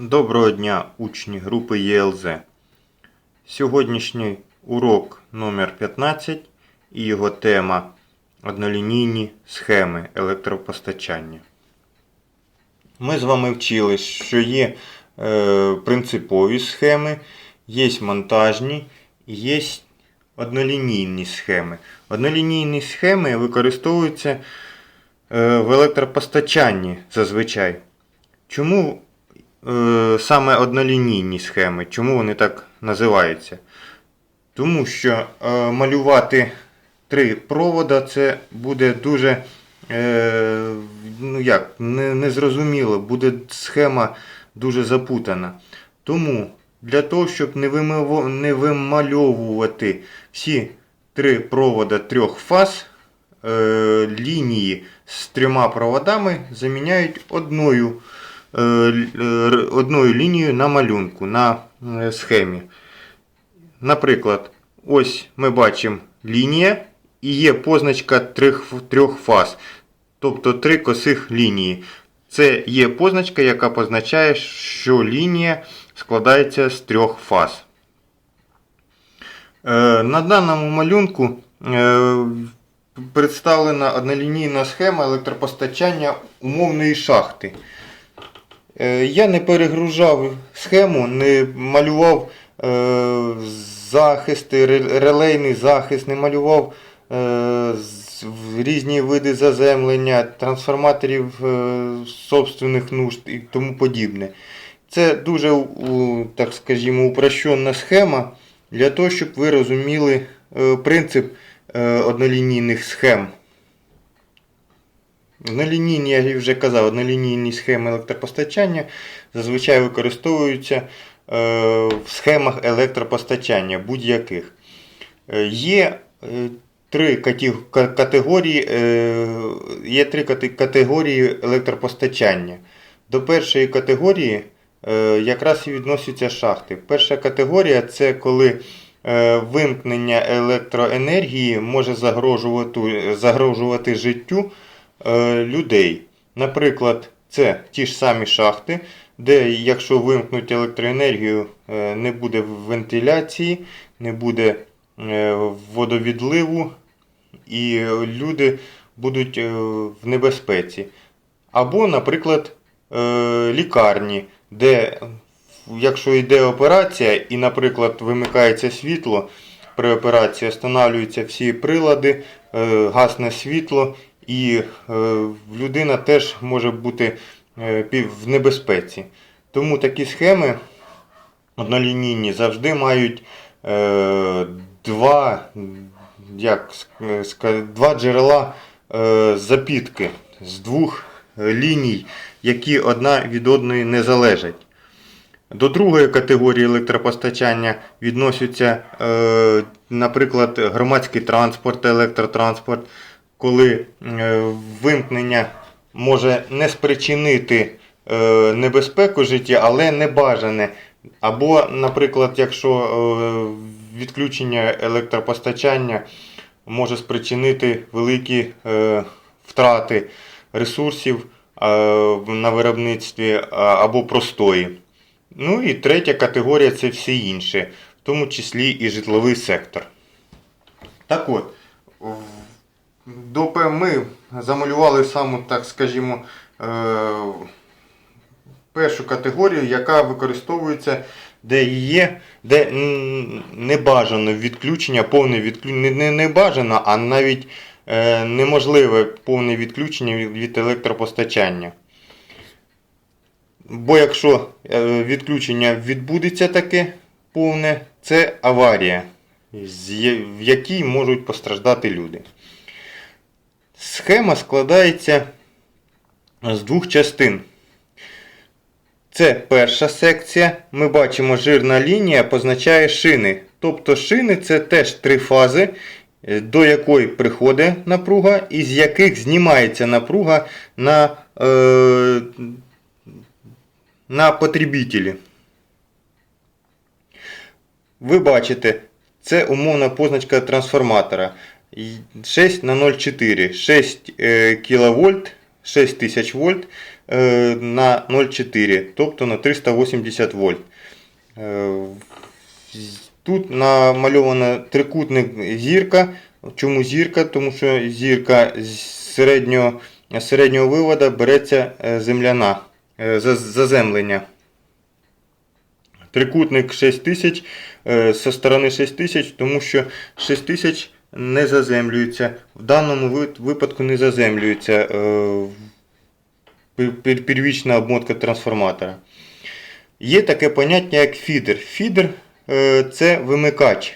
Доброго дня, учні групи ЄЛЗ. Сьогоднішній урок номер 15 і його тема однолінійні схеми електропостачання. Ми з вами вчили, що є е, принципові схеми, є монтажні, є однолінійні схеми. Однолінійні схеми використовуються е, в електропостачанні зазвичай. Чому саме однолінійні схеми? Чому вони так називаються? Тому що е, малювати три провода це буде дуже е, ну як, не, незрозуміло, буде схема дуже запутана. Тому для того, щоб не, вимальовувати всі три провода трьох фаз, е, лінії з трьома проводами заміняють одною, е, е, одною лінією на малюнку, на е, схемі. Наприклад, ось ми бачимо лінія і є позначка трьох, трьох фаз, тобто три косих лінії. Це є позначка, яка позначає, що лінія складається з трьох фаз. Е, На даному малюнку е, представлена однолінійна схема електропостачання умовної шахти. Е, Я не перегружав схему, не малював е, захисти, релейний захист, не малював е, різні види заземлення, трансформаторів собственних нужд і тому подібне. Це дуже, так скажімо, упрощена схема для того, щоб ви розуміли принцип однолінійних схем. Однолінійні, я вже казав, однолінійні схеми електропостачання зазвичай використовуються е, в схемах електропостачання будь-яких. Е, Є е, три категорії, є три категорії електропостачання. До першої категорії якраз і відносяться шахти. Перша категорія це коли вимкнення електроенергії може загрожувати, загрожувати життю людей. Наприклад, це ті ж самі шахти, де якщо вимкнуть електроенергію, е, не буде вентиляції, не буде е, водовідливу, і люди будуть е, в небезпеці. Або, наприклад, е, лікарні, де якщо йде операція і, наприклад, вимикається світло, при операції встановлюються всі прилади, е, гасне світло, і е, людина теж може бути е, в небезпеці. Тому такі схеми однолінійні завжди мають е, два, як два джерела запітки з двох ліній, які одна від одної не залежать. До другої категорії електропостачання відносяться, наприклад, громадський транспорт, електротранспорт, коли е, вимкнення може не спричинити е, небезпеку життя, але не бажане. Або, наприклад, якщо е, відключення електропостачання може спричинити великі втрати ресурсів на виробництві або простої. Ну і третя категорія це всі інші, в тому числі і житловий сектор. Так от, в- до П ми замалювали саму, так скажімо, е, першу категорію, яка використовується, де є, де не бажано відключення, повне відключення, не, не, бажано, а навіть е, неможливе повне відключення від, від електропостачання. Бо якщо е, відключення відбудеться таке повне, це аварія, в якій можуть постраждати люди. Схема складається з двох частин. Це перша секція. Ми бачимо, жирна лінія позначає шини. Тобто шини це теж три фази, е, до якої приходить напруга, і з яких знімається напруга на, е, на потребітелі. Ви бачите, це умовна позначка трансформатора. Й- 6 на 0,4. 6 кВт, 6000 вольт е, на 0,4, тобто на 380 вольт. Е, Тут намальована трикутник зірка. Чому зірка? Тому що зірка з середнього, середнього виводу береться е, земляна, за- заземлення. Трикутник 6000 е, зі сторони 6000, тому що 6000 не заземлюється. В даному випадку не заземлюється е, пер- пер- первічна обмотка трансформатора. Є таке поняття як фідер. Фідер е, це вимикач.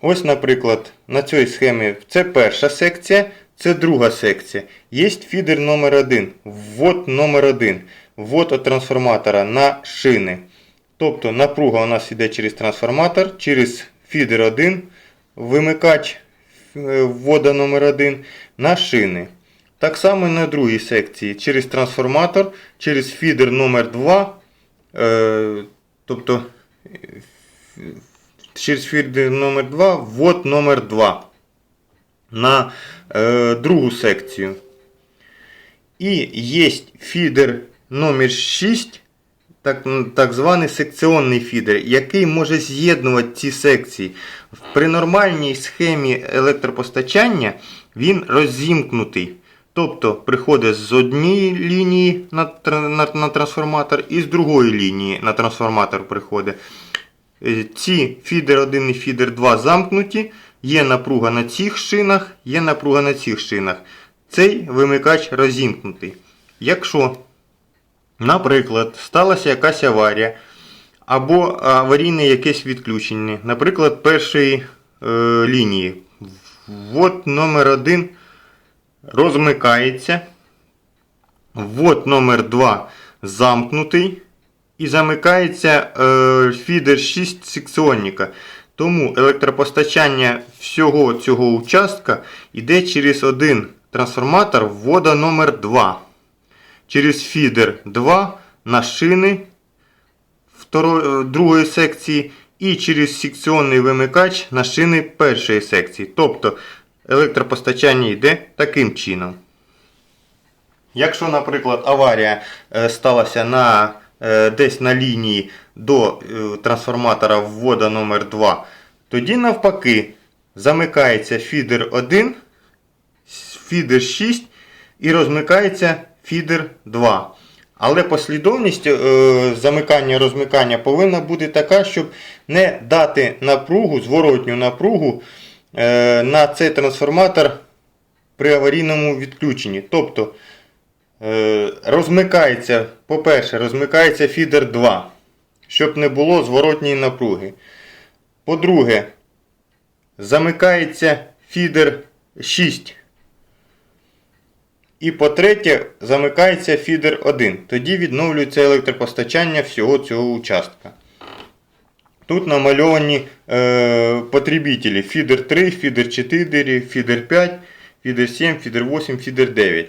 Ось, наприклад, на цій схемі це перша секція, це друга секція. Є фідер номер 1 ввод номер 1 ввод від трансформатора на шини. Тобто напруга у нас йде через трансформатор, через фідер 1, вимикач е, ввода номер 1 на шини. Так само і на другій секції через трансформатор, через фідер номер 2, е, тобто е, через фідер номер 2, ввод номер 2 на е, другу секцію. І є фідер номер 6, так, так званий секціонний фідер, який може з'єднувати ці секції. При нормальній схемі електропостачання він розімкнутий. Тобто приходить з однієї лінії на, на, на трансформатор і з другої лінії на трансформатор приходить. Е, Ці фідер 1 і фідер 2 замкнуті, є напруга на цих шинах, є напруга на цих шинах. Цей вимикач розімкнутий. Якщо, наприклад, сталася якась аварія або аварійне якесь відключення, наприклад, першої е, лінії, ввод номер 1 розмикається, ввод номер 2 замкнутий. І замикається е, фідер 6 секціонника. Тому електропостачання всього цього участка йде через один трансформатор ввода номер 2 Через фідер 2 на шини е, другої секції і через секціонний вимикач на шини першої секції. Тобто електропостачання йде таким чином. Якщо, наприклад, аварія е, сталася на, е, десь на лінії до трансформатора ввода номер 2 тоді навпаки замикається фідер 1, фідер 6 і розмикається фідер 2. Але послідовність е, замикання розмикання повинна бути така, щоб не дати напругу, зворотню напругу е, на цей трансформатор при аварійному відключенні. Тобто е, розмикається, по-перше, розмикається фідер 2, щоб не було зворотньої напруги. По-друге, замикається фідер 6. І по-третє, замикається фідер 1. Тоді відновлюється електропостачання всього цього участка. Тут намальовані е, потребителі фідер 3, фідер 4, фідер 5, фідер 7, фідер 8, фідер 9.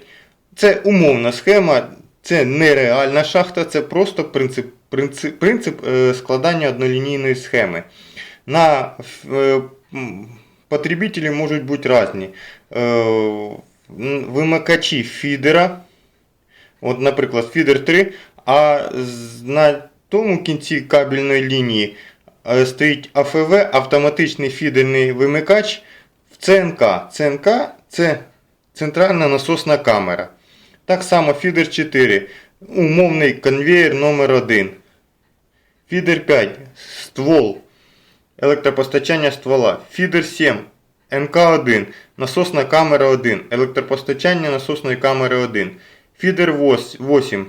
Це умовна схема, це не реальна шахта, це просто принцип, принцип, принцип е, складання однолінійної схеми. На е, м, потребителі можуть бути різні. Е, вимикачі фідера, от, наприклад, фідер 3, а на тому кінці кабельної лінії е, стоїть АФВ, автоматичний фідерний вимикач. В ЦНК. ЦНК це центральна насосна камера. Так само фідер 4, умовний конвеєр номер 1 Фідер 5, ствол, електропостачання ствола. Фідер 7, НК1, насосна камера 1, електропостачання насосної камери 1. Фідер 8,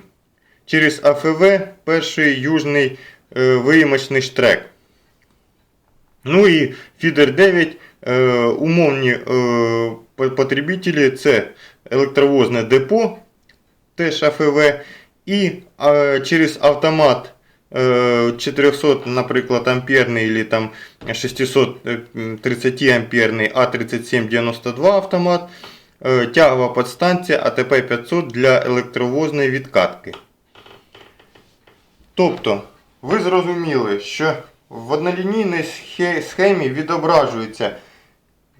через АФВ перший южний е, виїмочний штрек. Ну і фідер 9, е, умовні е, по- потребителі це електровозне депо, теж АФВ, і е, через автомат 400, наприклад, амперний или там 630 амперний А3792 автомат, е, тягова подстанція АТП 500 для електровозної відкатки. Тобто, ви зрозуміли, що в однолінійній схемі відображується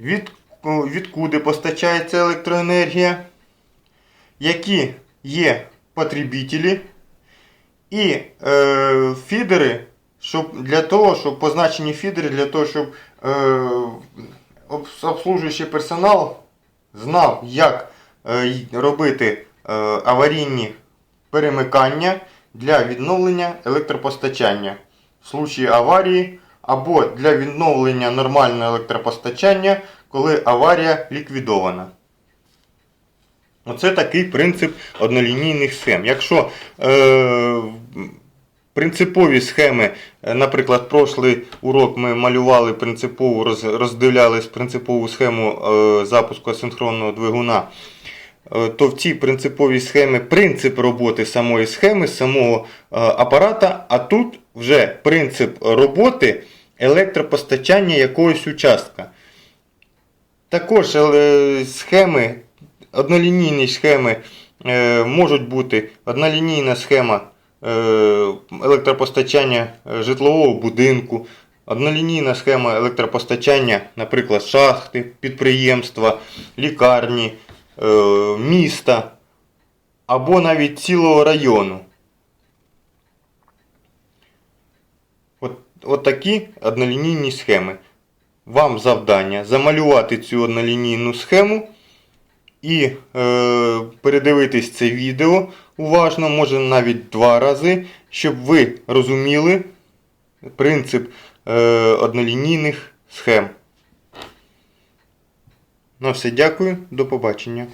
від, відкуди постачається електроенергія, які є потребителі і е, фідери, щоб, для того, щоб позначені фідери, для того, щоб е, обслужуючий персонал знав, як е, робити е, аварійні перемикання для відновлення електропостачання в случаї аварії або для відновлення нормального електропостачання, коли аварія ліквідована. Оце такий принцип однолінійних схем. Якщо е, принципові схеми, е, наприклад, прошлий урок ми малювали принципову, роз, роздивлялись принципову схему е, запуску асинхронного двигуна, е, то в цій принциповій схемі принцип роботи самої схеми, самого апарата, а тут вже принцип роботи електропостачання якогось участка. Також схеми, однолінійні схеми можуть бути однолінійна схема електропостачання е, житлового будинку, однолінійна схема електропостачання, наприклад, шахти, підприємства, лікарні, е, міста або навіть цілого району. От, от такі однолінійні схеми вам завдання замалювати цю однолінійну схему і е, передивитись це відео уважно, може навіть два рази, щоб ви розуміли принцип е, однолінійних схем. На все, дякую, до побачення.